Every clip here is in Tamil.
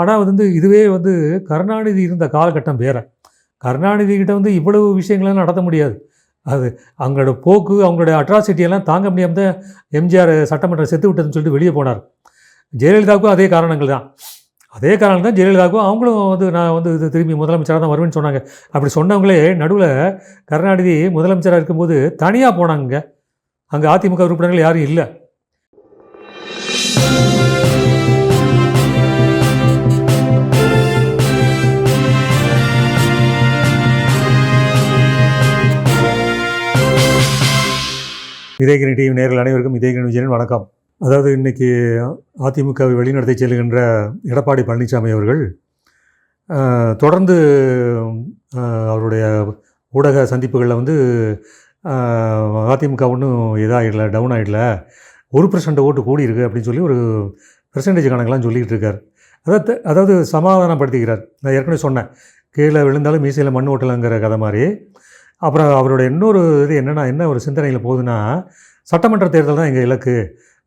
ஆனால் வந்து இதுவே வந்து கருணாநிதி இருந்த காலகட்டம் வேறு. கருணாநிதி கிட்ட வந்து இவ்வளவு விஷயங்கள்லாம் நடத்த முடியாது. அது அவங்களோட போக்கு அவங்களோட அட்ராசிட்டியெல்லாம் எல்லாம் தாங்க முடியாமல் தான் எம்ஜிஆர் சட்டமன்றம் செத்து விட்டதுன்னு சொல்லிட்டு வெளியே போனார். ஜெயலலிதாவுக்கும் அதே காரணங்கள் தான். அதே காரணம் தான் ஜெயலலிதாவுக்கும் அவங்களும் வந்து நான் வந்து இது திரும்பி முதலமைச்சராக தான் வருவேன்னு சொன்னாங்க. அப்படி சொன்னவங்களே நடுவில் கருணாநிதி முதலமைச்சராக இருக்கும்போது தனியாக போனாங்க. அங்கே அதிமுக உறுப்பினர்கள் யாரும் இல்லை. இதயகிரி டிவி நேர்கள் அனைவருக்கும் இதயகிரி விஜயன் வணக்கம். அதாவது இன்றைக்கி அதிமுகவை வழிநடத்தி செல்கின்ற எடப்பாடி பழனிசாமி அவர்கள் தொடர்ந்து அவருடைய ஊடக சந்திப்புகளில் வந்து அதிமுக ஒன்றும் இதாகிடல டவுன் ஆகிடல ஒரு பர்சன்ட் ஓட்டு கூடி இருக்கு அப்படின்னு சொல்லி ஒரு பெர்சன்டேஜ் கணக்கெலாம் சொல்லிகிட்டு இருக்கார். அதாவது அதாவது சமாதானப்படுத்திக்கிறார். நான் ஏற்கனவே சொன்னேன். கீழே விழுந்தாலும் மீசையில் மண் ஓட்டலைங்கிற கதை மாதிரி. அப்புறம் அவரோட இன்னொரு இது என்னென்னா என்ன ஒரு சிந்தனையில் போகுதுன்னா சட்டமன்ற தேர்தல் தான் எங்கள் இலக்கு.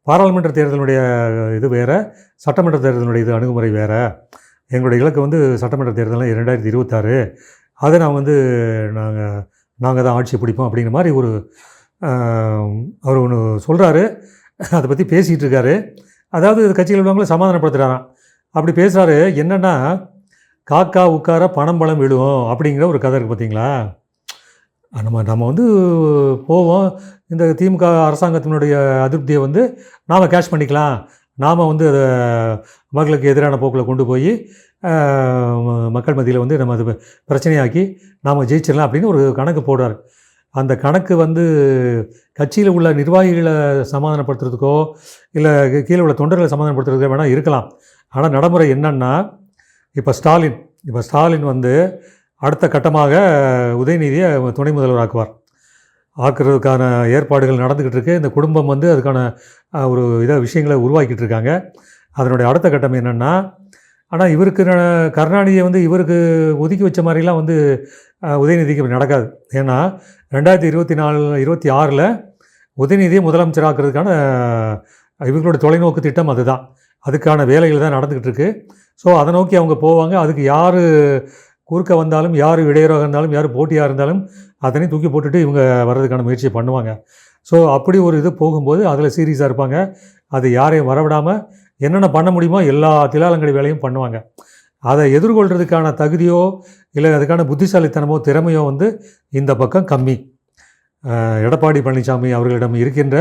பாராளுமன்ற தேர்தலுடைய இது வேறு சட்டமன்ற தேர்தலுடைய இது அணுகுமுறை வேறு. எங்களுடைய இலக்கு வந்து சட்டமன்ற தேர்தலில் இரண்டாயிரத்தி இருபத்தாறு. அதை நான் வந்து நாங்கள் நாங்கள் தான் ஆட்சி பிடிப்போம் அப்படிங்கிற மாதிரி ஒரு அவர் ஒன்று சொல்கிறாரு அதை பற்றி பேசிகிட்டு இருக்காரு. அதாவது இது கட்சியில் உள்ளவங்கள சமாதானப்படுத்துகிறாராம் அப்படி பேசுகிறாரு என்னென்னா காக்கா உட்கார பணம் பழம் விழுவோம் அப்படிங்கிற ஒரு கதை இருக்குது பார்த்தீங்களா நம்ம நம்ம வந்து போவோம். இந்த திமுக அரசாங்கத்தினுடைய அதிருப்தியை வந்து நாம் கேஷ் பண்ணிக்கலாம். நாம் வந்து அதை மக்களுக்கு எதிரான போக்கில் கொண்டு போய் மக்கள் மத்தியில் வந்து நம்ம அது பிரச்சனையாக்கி நாம் ஜெயிச்சிடலாம் அப்படின்னு ஒரு கணக்கு போடுறார். அந்த கணக்கு வந்து கட்சியில் உள்ள நிர்வாகிகளை சமாதானப்படுத்துறதுக்கோ இல்லை கீழே உள்ள தொண்டர்களை சமாதானப்படுத்துறதுக்கோ வேணால் இருக்கலாம். ஆனால் நடைமுறை என்னன்னா இப்போ ஸ்டாலின் இப்போ ஸ்டாலின் வந்து அடுத்த கட்டமாக உதயநிதியை துணை முதல்வர் ஆக்குவார். ஆக்குறதுக்கான ஏற்பாடுகள் நடந்துக்கிட்டு இருக்கு. இந்த குடும்பம் வந்து அதுக்கான ஒரு இதை விஷயங்களை உருவாக்கிட்டு இருக்காங்க. அதனுடைய அடுத்த கட்டம் என்னென்னா ஆனால் இவருக்கு கருணாநிதியை வந்து இவருக்கு ஒதுக்கி வச்ச மாதிரிலாம் வந்து உதயநிதிக்கு இப்படி நடக்காது. ஏன்னா ரெண்டாயிரத்தி இருபத்தி நாலு இருபத்தி ஆறில் உதயநிதியை முதலமைச்சராக்குறதுக்கான அஹ், இவங்களோட தொலைநோக்கு திட்டம் அதுதான். அதுக்கான வேலைகள் தான் நடந்துக்கிட்டு இருக்கு. ஸோ அதை நோக்கி அவங்க போவாங்க. அதுக்கு யார் குறுக்க வந்தாலும் யார் இடையூறாக இருந்தாலும் யார் போட்டியாக இருந்தாலும் அதனை தூக்கி போட்டுட்டு இவங்க வர்றதுக்கான முயற்சியை பண்ணுவாங்க. ஸோ அப்படி ஒரு இது போகும்போது அதில் சீரியஸாக இருப்பாங்க. அது யாரையும் வரவிடாமல் என்னென்ன பண்ண முடியுமோ எல்லா திலாலங்கடி வேலையும் பண்ணுவாங்க. அதை எதிர்கொள்கிறதுக்கான தகுதியோ இல்லை அதுக்கான புத்திசாலித்தனமோ திறமையோ வந்து இந்த பக்கம் கம்மி. எடப்பாடி பழனிசாமி அவர்களிடம் இருக்கின்ற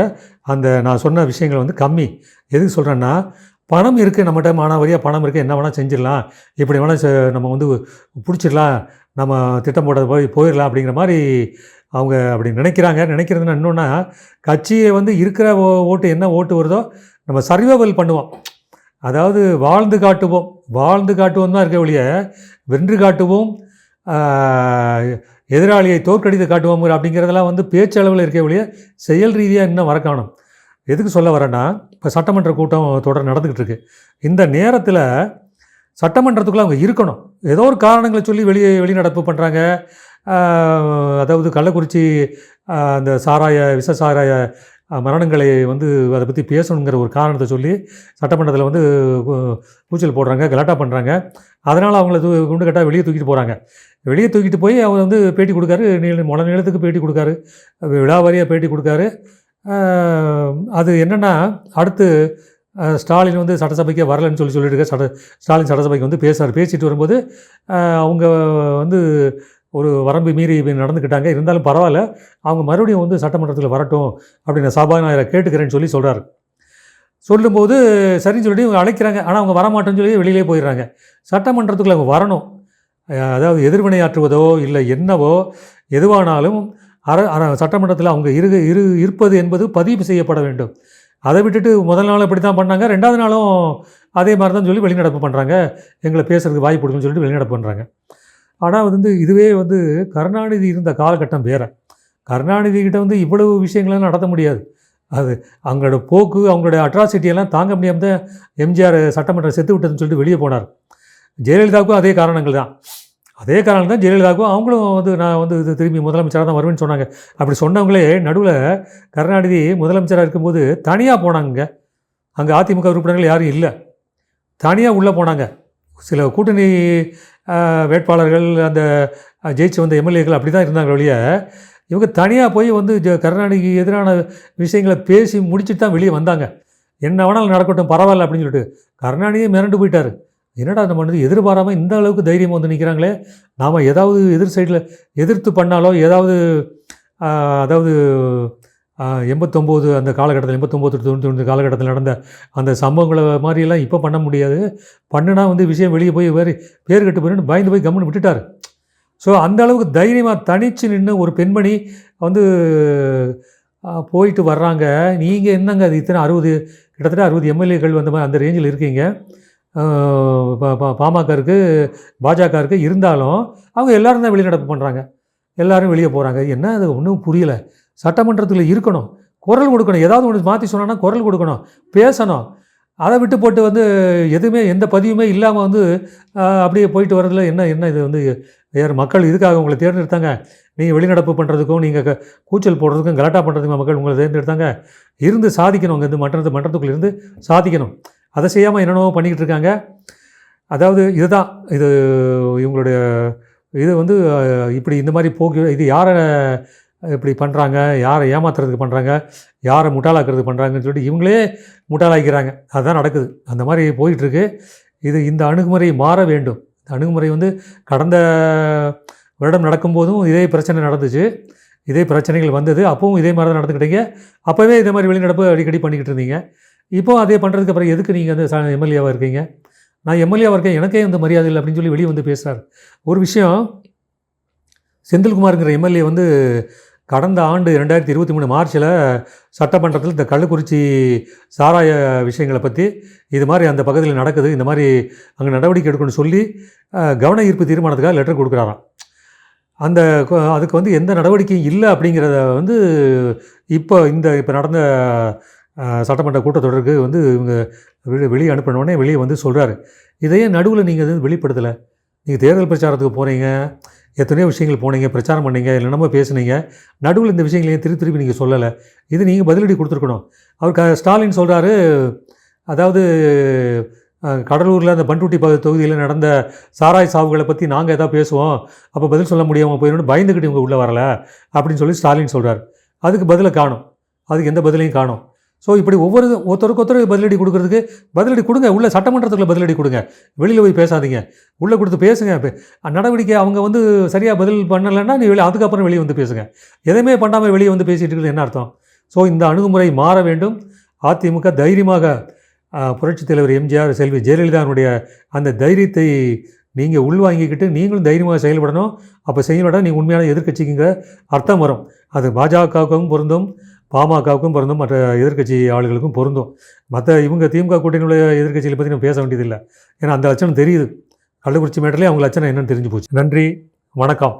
அந்த நான் சொன்ன விஷயங்கள் வந்து கம்மி. எதுக்கு சொல்கிறேன்னா பணம் இருக்குது நம்மகிட்ட மானாவரியாக பணம் இருக்குது என்ன வேணால் செஞ்சிடலாம். இப்படி வேணால் நம்ம வந்து பிடிச்சிடலாம். நம்ம திட்டம் போட போய் போயிடலாம் அப்படிங்கிற மாதிரி அவங்க அப்படி நினைக்கிறாங்க. நினைக்கிறதுனா இன்னொன்னா கட்சியை வந்து இருக்கிற ஓ- ஓட்டு என்ன ஓட்டு வருதோ நம்ம சர்வைவல் பண்ணுவோம். அதாவது வாழ்ந்து காட்டுவோம். வாழ்ந்து காட்டுவோம் தான் இருக்க ஒழிய வென்று காட்டுவோம் எதிராளியை தோற்கடித்து காட்டுவோம் அப்படிங்கிறதெல்லாம் வந்து பேச்சளவில் இருக்க ஒழிய செயல் ரீதியாக இன்னும் வர காணும் எதுக்கு சொல்ல வரேன்னா இப்போ சட்டமன்ற கூட்டம் தொடர் நடந்துக்கிட்டு இருக்கு இந்த நேரத்தில் சட்டமன்றத்துக்குள்ளே அவங்க இருக்கணும். ஏதோ ஒரு காரணங்களை சொல்லி வெளியே வெளிநடப்பு பண்ணுறாங்க அதாவது கள்ளக்குறிச்சி அந்த சாராய விஷ சாராய மரணங்களை வந்து அதை பற்றி பேசணுங்கிற ஒரு காரணத்தை சொல்லி சட்டமன்றத்தில் வந்து கூச்சல் போடுறாங்க கலாட்டா பண்ணுறாங்க அதனால் அவங்கள தூ குண்டு கட்டாக வெளியே தூக்கிட்டு போகிறாங்க வெளியே தூக்கிட்டு போய் அவர் வந்து பேட்டி கொடுக்காரு நீள மொழ நீளத்துக்கு பேட்டி கொடுக்காரு. விழாவாரியாக பேட்டி கொடுக்காரு. அது என்னென்னா அடுத்து ஸ்டாலின் வந்து சட்டசபைக்கே வரலன்னு சொல்லி சொல்லிட்டு இருக்க சட்ட ஸ்டாலின் சட்டசபைக்கு வந்து பேசுகிறார் பேசிட்டு வரும்போது அவங்க வந்து ஒரு வரம்பு மீறி நடந்துக்கிட்டாங்க. இருந்தாலும் பரவாயில்ல அவங்க மறுபடியும் வந்து சட்டமன்றத்தில் வரட்டும் அப்படின்னு சபாநாயகரை கேட்டுக்கிறேன்னு சொல்லி சொல்கிறார் சொல்லும்போது சரின்னு சொல்லிட்டு இவங்க அழைக்கிறாங்க. ஆனால் அவங்க வரமாட்டேன்னு சொல்லி வெளியிலே போயிடுறாங்க. சட்டமன்றத்துக்குள்ளே அவங்க வரணும். அதாவது எதிர்வினையாற்றுவதோ இல்லை என்னவோ எதுவானாலும் அர சட்டமன்றத்தில் அவங்க இரு இரு இருப்பது என்பது பதிவு செய்யப்பட வேண்டும். அதை விட்டுட்டு முதல் நாள் இப்படி தான் பண்ணாங்க. ரெண்டாவது நாளும் அதே மாதிரி தான் சொல்லி வெளிநடப்பு பண்ணுறாங்க எங்களை பேசுகிறதுக்கு வாய்ப்பு கொடுக்குன்னு சொல்லிட்டு வெளிநடப்பு பண்ணுறாங்க ஆனால் வந்து இதுவே வந்து கருணாநிதி இருந்த காலகட்டம் வேறு. கருணாநிதி கிட்ட வந்து இவ்வளவு விஷயங்கள்லாம் நடத்த முடியாது. அது அவங்களோட போக்கு அவங்களோட அட்ராசிட்டியெல்லாம் எல்லாம் தாங்க முடியாமல் தான் எம்ஜிஆர் சட்டமன்றம் செத்து விட்டதுன்னு சொல்லிட்டு வெளியே போனார். ஜெயலலிதாவுக்கும் அதே காரணங்கள் தான். அதே காரணம் தான் ஜெயலலிதாவுக்கும் அவங்களும் வந்து நான் வந்து இது திரும்பி முதலமைச்சராக தான் வருவேன்னு சொன்னாங்க. அப்படி சொன்னவங்களே நடுவில் கருணாநிதி முதலமைச்சராக இருக்கும்போது தனியாக போனாங்க. அங்கே அதிமுக உறுப்பினர்கள் யாரும் இல்லை. தனியாக உள்ளே போனாங்க. சில கூட்டணி வேட்பாளர்கள் அந்த ஜெயிச்சு வந்த எம்எல்ஏக்கள் அப்படி தான் இருந்தாங்க வழிய இவங்க தனியாக போய் வந்து ஜ கருணாநிதிக்கு எதிரான விஷயங்களை பேசி முடிச்சுட்டு தான் வெளியே வந்தாங்க. என்ன வேணாலும் நடக்கட்டும் பரவாயில்ல அப்படின்னு சொல்லிட்டு கருணாநிதியே மிரண்டு போயிட்டார். என்னடா நம்ம வந்து எதிர்பாராமல் இந்த அளவுக்கு தைரியம் வந்து நிற்கிறாங்களே நாம் ஏதாவது எதிர் சைடில் எதிர்த்து பண்ணாலோ ஏதாவது அதாவது எண்பத்தொம்போது அந்த காலகட்டத்தில் எண்பத்தொம்போது தொண்ணூற்றி ஒன்று காலகட்டத்தில் நடந்த அந்த சம்பவங்களை மாதிரியெல்லாம் இப்போ பண்ண முடியாது. பண்ணுனா வந்து விஷயம் வெளியே போய் வேறு பேர் கட்டு போயிருந்து பயந்து போய் கம்முன்னு விட்டுட்டார். ஸோ அந்த அளவுக்கு தைரியமாக தனித்து நின்று ஒரு பெண்மணி வந்து போயிட்டு வர்றாங்க. நீங்கள் என்னங்க அது இத்தனை அறுபது கிட்டத்தட்ட அறுபது எம்எல்ஏக்கள் வந்த மாதிரி அந்த ரேஞ்சில் இருக்கீங்க? பாமகருக்கு பா- இருந்தாலும் அவங்க எல்லோரும் தான் வெளிநடப்பு பண்ணுறாங்க எல்லோரும் வெளியே போகிறாங்க என்ன? அது ஒன்றும் புரியலை. சட்டமன்றத்தில் இருக்கணும். குரல் கொடுக்கணும். ஏதாவது ஒன்று மாற்றி சொன்னோன்னா குரல் கொடுக்கணும். பேசணும். அதை விட்டு போட்டு வந்து எதுவுமே எந்த பதிவுமே இல்லாமல் வந்து அப்படியே போயிட்டு வரதுல என்ன என்ன இது வந்து? வேறு மக்கள் இதுக்காக உங்களை தேர்ந்தெடுத்தாங்க? நீங்கள் வெளிநடப்பு பண்ணுறதுக்கும் நீங்கள் கூச்சல் போடுறதுக்கும் கலாட்டா பண்ணுறதுக்கும் மக்கள் உங்களை தேர்ந்தெடுத்தாங்க. இருந்து சாதிக்கணும். அங்கே இருந்து மன்றத்து மன்றத்துக்குள்ள இருந்து சாதிக்கணும். அதை செய்யாமல் என்னென்னவோ பண்ணிக்கிட்டு இருக்காங்க. அதாவது இதுதான் இது இவங்களுடைய இது வந்து இப்படி இந்த மாதிரி போக்கு இது யாரை இப்படி பண்ணுறாங்க யாரை ஏமாத்துறதுக்கு பண்ணுறாங்க யாரை முட்டாளாக்குறதுக்கு பண்ணுறாங்கன்னு சொல்லிட்டு இவங்களே முட்டாளாக்கிறாங்க அதுதான் நடக்குது. அந்த மாதிரி போயிட்டுருக்கு. இது இந்த அணுகுமுறை மாற வேண்டும். இந்த அணுகுமுறை வந்து கடந்த வருடம் நடக்கும்போதும் இதே பிரச்சனை நடந்துச்சு. இதே பிரச்சனைகள் வந்தது. அப்பவும் இதே மாதிரி தான் நடந்துக்கிட்டீங்க. அப்போவே இதே மாதிரி வெளிநடப்பு அடிக்கடி பண்ணிக்கிட்டு இருந்தீங்க. இப்போ அதே பண்ணுறதுக்கு அப்புறம் எதுக்கு நீங்கள் வந்து எம்எல்ஏவாக இருக்கீங்க? நான் எம்எல்ஏவாக இருக்கேன் எனக்கே இந்த மரியாதை இல்லை அப்படின்னு சொல்லி வெளியே வந்து பேசுகிறார் ஒரு விஷயம் செந்தில்குமாருங்கிற எம்எல்ஏ வந்து கடந்த ஆண்டு ரெண்டாயிரத்தி இருபத்தி மூணு மார்ச்சில் சட்டமன்றத்தில் இந்த கள்ளக்குறிச்சி சாராய விஷயங்களை பற்றி இது மாதிரி அந்த பகுதியில் நடக்குது இந்த மாதிரி அங்கே நடவடிக்கை எடுக்கணும்னு சொல்லி கவன ஈர்ப்பு தீர்மானத்துக்காக லெட்டர் கொடுக்குறாராம். அந்த அதுக்கு வந்து எந்த நடவடிக்கையும் இல்லை அப்படிங்கிறத வந்து இப்போ இந்த இப்போ நடந்த சட்டமன்ற கூட்டத்தொடருக்கு வந்து இவங்க வெளி வெளியே அனுப்பினோடனே வெளியே வந்து சொல்கிறாரு இதையே நடுவில் நீங்கள் வந்து வெளிப்படுத்தலை. நீங்கள் தேர்தல் பிரச்சாரத்துக்கு போகிறீங்க எத்தனையோ விஷயங்கள் போனீங்க பிரச்சாரம் பண்ணீங்க என்னென்னமோ பேசுனீங்க. நடுவில் இந்த விஷயங்களையும் திருப்பி திருப்பி நீங்கள் சொல்லலை. இது நீங்கள் பதிலடி கொடுத்துருக்கணும். அவர் க ஸ்டாலின் சொல்கிறாரு அதாவது கடலூரில் அந்த பண்ருட்டி ப தொகுதியில் நடந்த சாராய் சாவுகளை பற்றி நாங்கள் எதாவது பேசுவோம். அப்போ பதில் சொல்ல முடியாமல் போயிடணும்னு பயந்துக்கிட்டு இவங்க உள்ளே வரல அப்படின்னு சொல்லி ஸ்டாலின் சொல்கிறார் அதுக்கு பதிலை காணும். அதுக்கு எந்த பதிலையும் காணும். ஸோ இப்படி ஒவ்வொரு ஒருத்தருக்கு ஒருத்தர் பதிலடி கொடுக்குறதுக்கு பதிலடி கொடுங்க. உள்ளே சட்டமன்றத்துக்குள்ள பதிலடி கொடுங்க. வெளியில் போய் பேசாதீங்க. உள்ளே கொடுத்து பேசுங்க. நடவடிக்கை அவங்க வந்து சரியாக பதில் பண்ணலைன்னா நீ வெளியே அதுக்கப்புறம் வெளியே வந்து பேசுங்க. எதையுமே பண்ணாமல் வெளியே வந்து பேசிகிட்டு இருக்கிறது என்ன அர்த்தம்? ஸோ இந்த அணுகுமுறை மாற வேண்டும். அதிமுக தைரியமாக புரட்சித் தலைவர் எம்ஜிஆர் செல்வி ஜெயலலிதாவுடைய அந்த தைரியத்தை நீங்கள் உள்வாங்கிக்கிட்டு நீங்களும் தைரியமாக செயல்படணும். அப்போ செயல்பட நீங்கள் உண்மையான எதிர்கட்சிக்குங்கிற அர்த்தம் வரும். அது பாஜகவுக்கும் பொருந்தும். பாமகவுக்கும் பொருந்தும் மற்ற எதிர்க்கட்சி ஆளுகளுக்கும் பொருந்தும். மற்ற இவங்க திமுக கூட்டணியுடைய எதிர்க்கட்சிகளை பற்றி நம்ம பேச வேண்டியதில்லை. ஏன்னா அந்த லட்சணம் தெரியுது. கள்ளக்குறிச்சி மேட்டர்லேயே அவங்க லட்சணம் என்னென்னு தெரிஞ்சு போச்சு. நன்றி. வணக்கம்.